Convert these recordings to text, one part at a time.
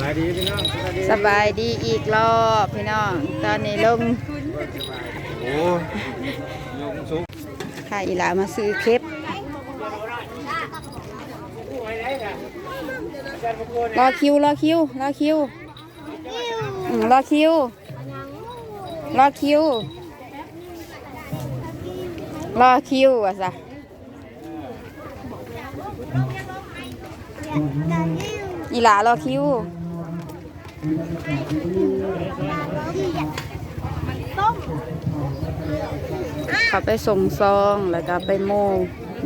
บายดีพี่น้องสบายดีสบายดีอีกรอบพี่น้อง ตอนนี้ลงโอ้ยงสุกค่ะอีหลามาซื้อเคปรอคิวรอคิวรอคิวรอคิวรอคิวรอคิวอะสะอีหลารอคิว เขาไปส่งซองแล้วก็ไปโม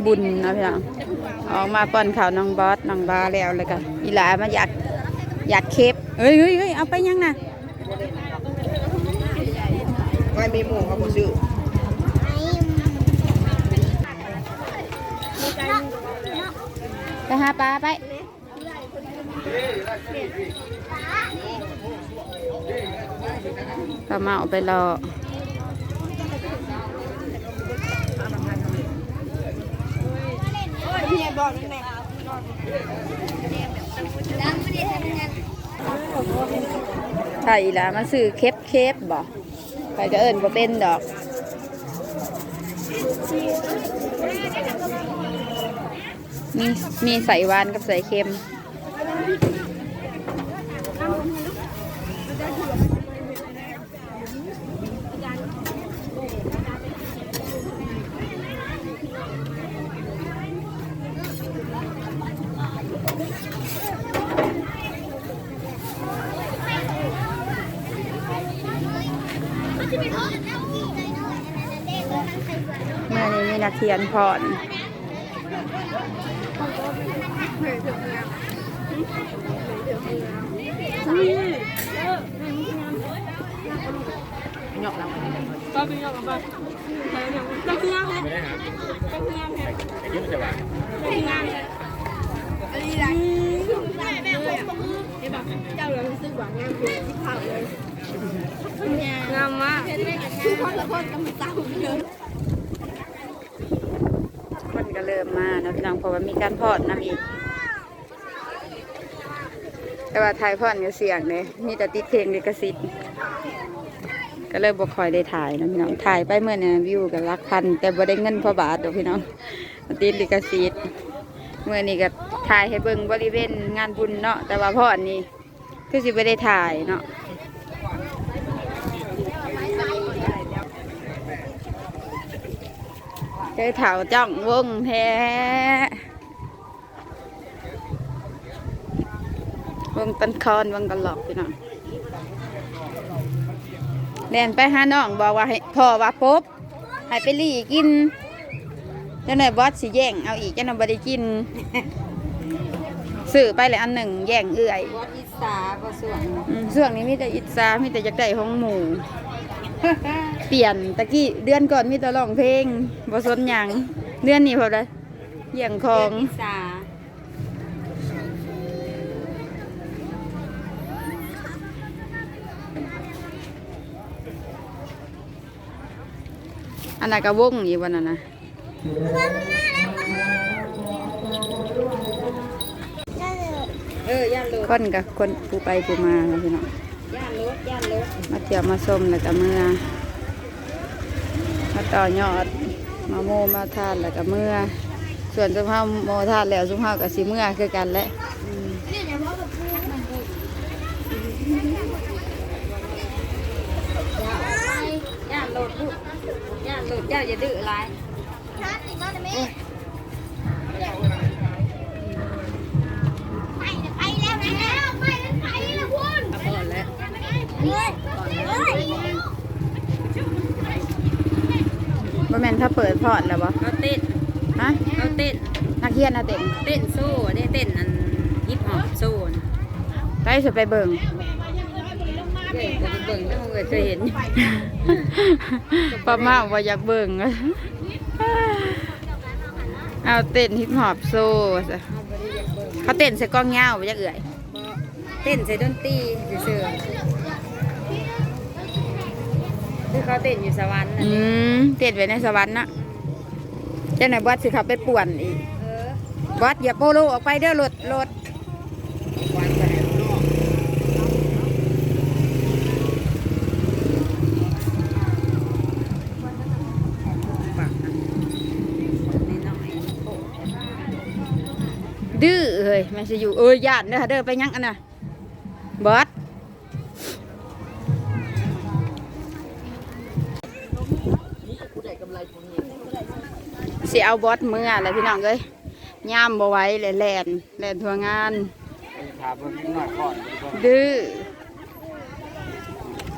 บุญนะพี่น้องออกมาป้อนข่าวน้องบอสน้องบาแล้วแล้วก็อีหลามาอยากอยากเคปเฮ้ยเฮ้ยเฮ้ยเอาไปยังนะไม่มีหมูเขาบ่ซื้อไปหาปลาไป ก็มาเอาไปรอใช่ละมาซื้อเคปเคปบ่ไปก็เอิญบ่เป็นดอกมีมีใส่หวานกับใส่เค็ม เมื่อนี้มีนักเรียนพรก็เป็นอย่างแบบก็คืองานไม่ได้หาก็คืองานแไอ้ยิ้มจะว่าก็คืองานอะไรไรแม่แม่ผมนี่แบบเจ้าเลยรู้สึกว่างานคือที่ข่าวเลยงามมากทุกคนทุกคนกำลังเศร้าเยอะคนก็เริ่มมานะพี่น้องเพราะว่ามีการพอดน้ำอีก แต่ว่าถ่ายพอดเนี่ยเสียงเนี่ยมีแต่ติดเพลงลิขสิทธิ์ก็เลยบ่คอยได้ถ่ายนะพี่น้องถ่ายไปเมื่อเนี่ยวิวกับลักพัน แต่บ่ได้เงินพอบาทดอกพี่น้องติดลิขสิทธิ์เมื่อนี้ก็ถ่ายให้เบิ่งบริเวณงานบุญเนาะแต่ว่าพอดนี่คือสิบ่ได้ถ่ายเนาะ เจอเถาจ้องวงแท้วงตันคอนวงกระหลอกพี่น้องเรียนไปหาน้องบอกว่าให้พ่อว่าปุ๊บให้ไปรีกินเจ้าหน่อยบอสสิแย่งเอาอีกเจ้าหน่อยบ่ได้กินซื้อไปเลยอันหนึ่งแย่งเอื่อยวัดอิสาก็ส่วนอืมช่วงนี้มีแต่อิจฉามีแต่อยากได้ของหมู เปลี่ยนตะกี้เดือนก่อนมีแต่ร้องเพลงบ่สนหยังเดือนนี้พอได้เยี่ยงของอิสาอันนั้นก็วงอยู่วันนั้นนะเออย่านรถคนกับคนผู้ไปผู้มานะพี่น้อง มาเที่ยวมาชมแล้วก็เมื่อ มาต่อยอด มาโมมาทานแล้วก็เมื่อ ส่วนสุภาพโมทานแล้วสุภาพกับสีเมื่อคือกันแหละย่านรถลูกย่านรถเจ้าอย่าดื้อไร บ่แม่น ถ้าเปิดพอร์ตแล้วบ่เขาเต้นฮะเขาเต้นนักเรียนนะเต็งเต้นโซ่เนี่ยเต้นอันฮิปฮอปโซ่นะไปสุดไปเบิ่งเด็กจะเบิ่งถ้ามึงเคยเห็นป้ามาว่าอยากเบิ่งเอาเต้นฮิปฮอปโซ่ซะเขาเต้นใส่กล้องยาวบ่อยากเอื่อยเต้นใส่ดนตรีเสื่อ คือเขาเต้นอยู่สวรรค์อืมเต้นไว้ในสวรรค์นะเจ้าหน่ายบอสสิเขาไปป่วนอีกเออบอสอย่าโปโลออกไปเด้อรถรถดื้อเฮ้ยมันจะอยู่เอ้ยญาติเด้อเด้อไปยังอันน่ะบอส สิเอาบอสเมื่ออะไรพี่น้องเอ้ยย่ามบ่ไว้เลยแลนแหลนทัวงานถานหน่อยก่อนดื้อ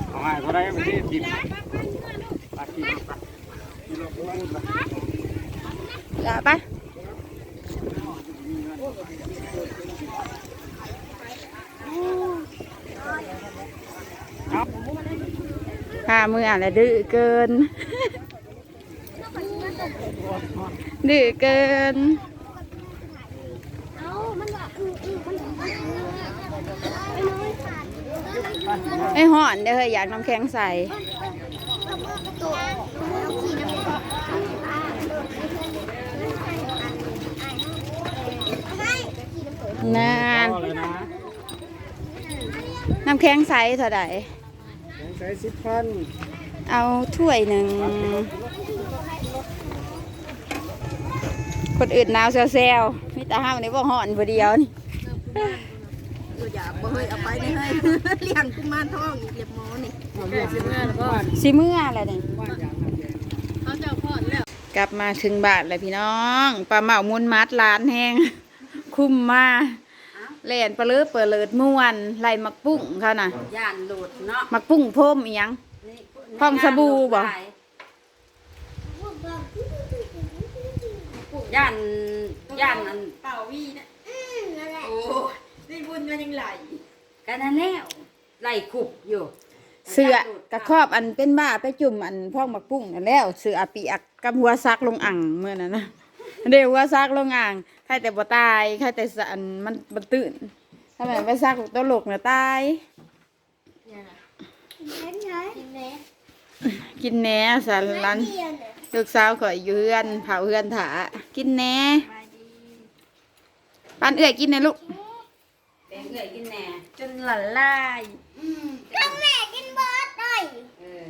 เอาง่ายเขาได้ไม่ใช่ทิมอากิโละอย่าไปพามืออะไรดื้อเกิน ดื้อเกินเอ้ามันก็อืออือมันก็อือไปเลยขาดไอ้ห่อนเด้อเฮ้ยอยากน้ำแข็งใส่ตัวขี่น้ำมันนานก็เลยนะน้ำแข็งใส่เท่าไหร่ใช้สิบพัน เอาถ้วยหนึ่ง คนอื่นหนาวแซวๆมีแต่ห้ามในบ่ห่อนผู้เดียวนี่อย่าบ่เฮ้ยเอาไปได้เฮ้ยเลี้ยงกุมารทองอีกเรียบหมอนี่เรียกสิบห้าแล้วก็สิเมื่ออะไรนี่บ้านอย่างนั้นเองเขาจะพอดแล้วกลับมาถึงบ้านเลยพี่น้องปลาเหมามุนมัดร้านแห้งคุ้มมาเล่นปลาเลือเปิดเลิดม่วนไล่มักปุ้งเขาน่ะย่านโหลดเนาะมักปุ้งพรมอีหยังพร้อมสบู่บ่ ย่านย่านอันเป่าวีนะนั่นแหละโอ้นี่บุญมันยังไหลกันนั่นแล้วไล่ขุบอยู่ เสือกระครอบอันเป็นบ้าไปจุ่มอันพ่องมักปุ้งนั่นแล้ว เสืออาปีอักกับหัวซักลงอ่างเมื่อนั้นนะเดี๋ยวหัวซักลงอ่างใครแต่บ่ตายใครแต่สันมันมันตื่นถ้าแม่นไปซักตัวหลกน่ะตายกินไหนกินไหนกินแหน่สารลันเดียวเนี่ย ลูกสาวข่อยอยู่เฮือนเผาเฮือนถากินแหน่ปานเอื้อยกินแหน่ลูกแดงเกยกินแหน่จนหลั่นลายก็แม่กินบอสหน่อยเออ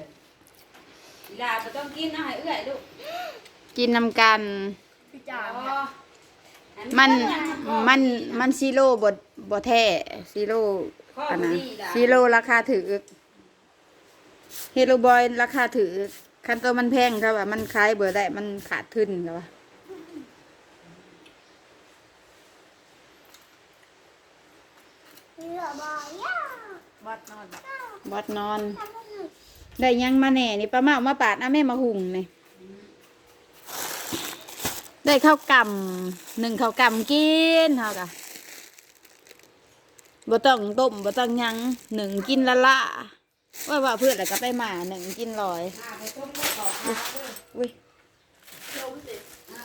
อีหลาบ่ต้องกินเอาให้เอื้อยลูกกินนำกันพี่จ๋าอ๋ออัมันข้อมันมันซีโร่บดบดแท้ซีโร่ข้ออันบ่นะดีล่ะซีโร่ราคาถือเฮโรบอยราคาถือ คันตัวมันแพงครับว่ามันขายเบอร์ได้มันขาดทุนครับว่าเหลือบอย่าบอดนอนบอดนอน ได้ยังมาแหน่นี่ป้าเมามาปาดเอาแม่มาหุงนี่ได้ข้าวกำหนึ่งข้าวกำกินเฮากะบ่ต้องต้มบ่ต้องหยังหนึ่งกินละละ ว่าว่าเพื่อนแล้วก็ไปหมาหนึ่งกินลอยอ่าไปต้มกับข้าวขาวเด้ออุ้ยอ่า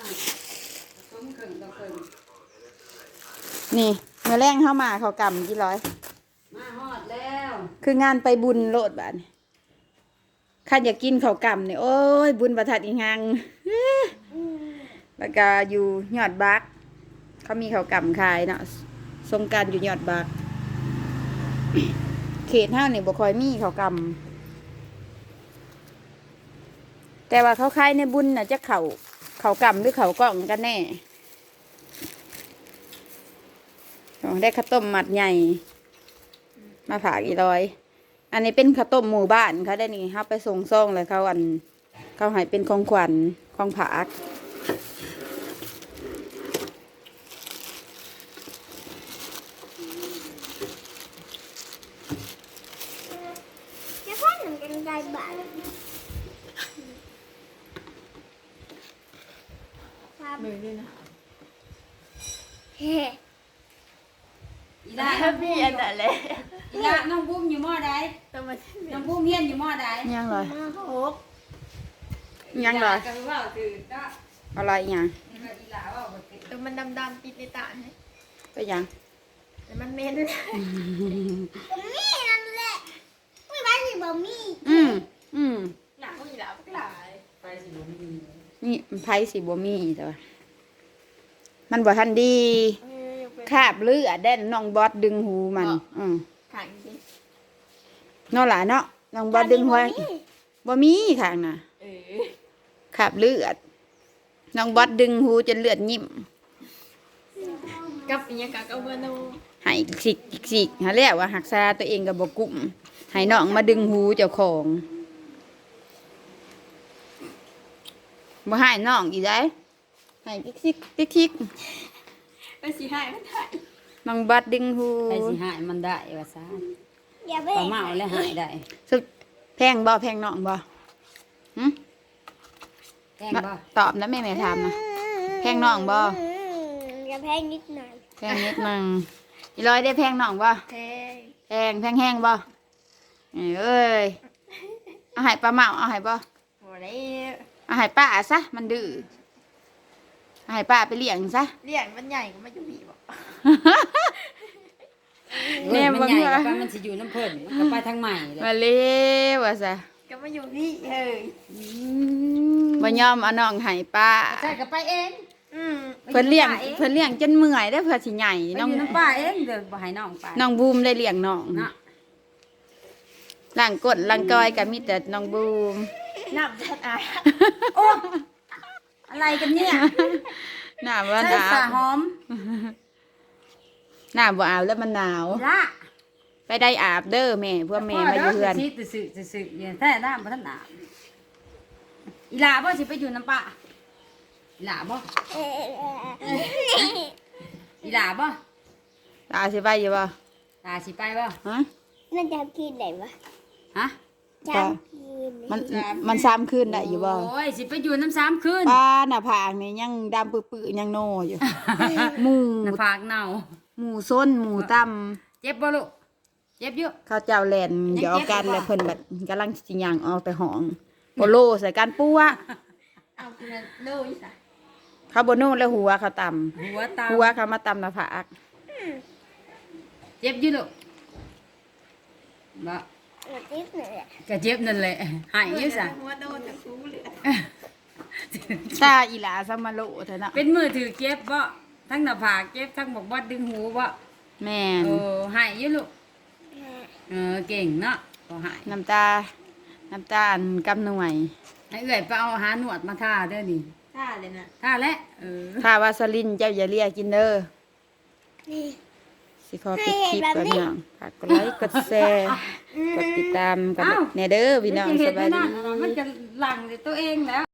ต้มครึ่งต่อครึ่งนี่เมื่อแรงเข้ามาข้าวกำกี่ร้อย มาฮอดแล้ว คืองานไปบุญโลดบาดนี่ข้าอยากกินข้าวกำนี่โอ้ย บุญประทัดอีหังแล้วก็อยู่ยอดบัก เขามีข้าวกำขายเนาะสงกรารอยู่ยอดบัก เขตเท่านี่บ่คอยมีเข้ากำแต่ว่าเขาขายในบุญน่ะจะเขาเขากำหรือเขากล่องกันแน่อ๋อได้ข้าวต้มมัดใหญ่ มาผากอีร้อย อันนี้เป็นข้าวต้มหมู่บ้านเขาได้นี่เขาไปส่งซ่องเลยเขาอัน เขาให้เป็นของขวัญของผาก จะพ่อห นึ่งกันได้บ้านมือนี่นะเฮ้อีหลาพี่อันนั้นแหละอีหลาน้องบุ้มอยู่มอใด ต้องมา น้อง บุ้มเฮียนอยู่มอใดยังเลยมาหกยังเลยก็ว่าถือก็อะไรยังอีหลาว่าบ่ถือแต่มันดำๆปิดในตาให้ไปยังแต่มันเม้นบะหมี่นั่นแหละไม่บ้านนี่บะหมี่อืมอืมหนักอีหลาพวกหลายไปสิบ่มีนี่ไพ่สีบัวมีแต่ว่ามันบ่ทันดีเออยังเป็นคาบเลือดแดนน้องบอสดึงหูมัน อืมขังดินอนหลายเนาะน้องบอสดึงหัวบ่มีข้างน่ะเออคาบเลือดน้องบอสดึงหูจนเลือดยิ้มกกับอีหยังกับกับเบอร์โนใหายสิกสิกหาแล้วว่าหักษาตัวเองกับบกุ้ม ให้น้องมาดึงหูเจ้าของบ่ให้น้องอีได้ให้คิกคิกคิกคิกไปสิให้มันได้น้องบัดดึงหูใครสิหายมันได้ว่าซะอย่าไปปลาเมาแล้วหายได้สุดแพงบ่แพงน้องบ่หึแกงบ่ตอบนะแม่แม่ถามนะแพงน้องบ่อย่าแพงนิดหน่อยแพงนิดนึงอีร้อยได้แพงน้องบ่แพงแพงแพงแห้งบ่ เอ้ยเอาให้ปลาเมาเอาให้บ่บ่ได้เอาให้ป้าซะมันดื้อเอาให้ป้าไปเลี้ยงซะเลี้ยงมันใหญ่ก็ไม่อยู่พี่บอกแม่มันบ่ใหญ่เมื่อก็มันสิอยู่น้ำเพิ่นมันก็ไปทางใหม่เลยมาเร็วว่าซะก็ไม่อยู่พี่เฮ้ยบ่ยอมเอาน้องให้ป้าใช่ก็ไปเองอืมเพิ่นเลี้ยงเพิ่นเลี้ยงจนเมื่อยได้อเพื่อสิใหญ่ไปน้องอยู่น้ำป้าเองเดี๋ยวบ่ให้น้องไปน้องบูมได้เลี้ยงน้องเนาะ ล่างกดล่างกอยก็มีแต่น้องบูมน้ำชัดอายโอ้อะไรกันเนี่ยหน้าว่าหใส่นาวสาหอมหน้าบ่อาบแล้วมันหนาว ละไปได้อาบเด้อแม่เพื่อแม่มาอยู่เฮือนสิตื่นตื่นตื่นเนี่ยแท้น้ำบ่ทันอาบอีหลาบ่สิไปอยู่น้ำป้าอีหลาบ่อีหลาบ่ตาสิไปอยู่บ่ตาสิไปบ่ฮะมันจะกินไหนวะ ฮะจะกินมันมันซ้ำขึ้นได้อยู่บ่โอ้ยสิไปอยู่น้ำสามคืนป้าหน้าผากนี่ยังดำปื้อๆยังโนอยู่หมูหน้าผากเน่าหมูส้นหมูตํเจ็บบ่ลูกเจ็บอยู่ข้าวเจ้าแลนหยอกกันแล้วเพิ่นแบบกำลังสิย่างออกแต่ห้องโปโลใส่กันปัวเอาคุณโน้ยสะเขาบ่โน่แล้วหัวเขาต่ำหัวตาหัวเขามาต่ำหน้าผากเจ็บอยู่ลูกบ่ เออติ๊บหน่อยก็เจ็บนั่นแหละหายอยู่ซะหัวโดนจะคูเหลือตาอีหลาซะมาโลเถอะเนาะเป็นมือถือเจ็บบ่ทั้งหน้าผากเจ็บทั้งบอกว่าดึงหูบ่แม่นโอ้หายอยู่ลูกเออเก่งเนาะก็หายน้ำตา น้ำตาอันกำหน่วยให้เอื้อยไปเอาหาหนวดมาทาเด้อนี่ท่าเลยนะทาแล้วเออถ้าวาสลินเจ้าอย่าเรียกกินเด้อ นี่ สิขอปิดคลิปก่อนพี่น้องฝากกดไลค์กดแชร์กดติดตามกันแน่เด้อพี่น้องสบายดีมันจะหลังในตัวเองแล้ว